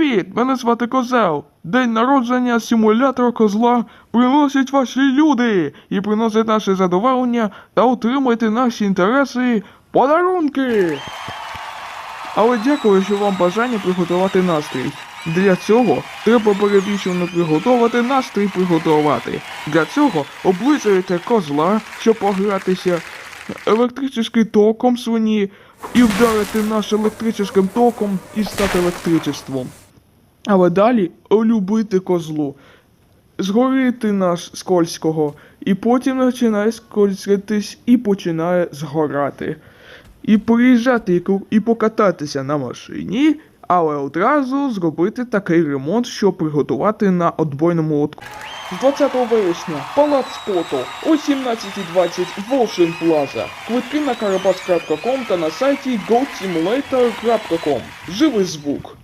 Привіт! Мене звати Козел. День народження симулятора козла приносять ваші люди і приносять наше задоволення та отримуйте наші інтереси подарунки. Але дякую, що вам бажання приготувати настрій. Для цього треба перебільшено приготувати настрій приготувати. Для цього облизуєте козла, щоб погратися електричним током свині і вдарити наш електричним током і стати електричеством. Але далі любити козлу, згоріти наш скользького, і потім починає скользитись і починає згорати. І приїжджати і, покататися на машині, але одразу зробити такий ремонт, щоб приготувати на отбойному лотку. З 20 вересня, Палац спорту о 17.20 Волшин Плаза. Квитки на karabas.com та на сайті goatsimulator.com. Живий звук.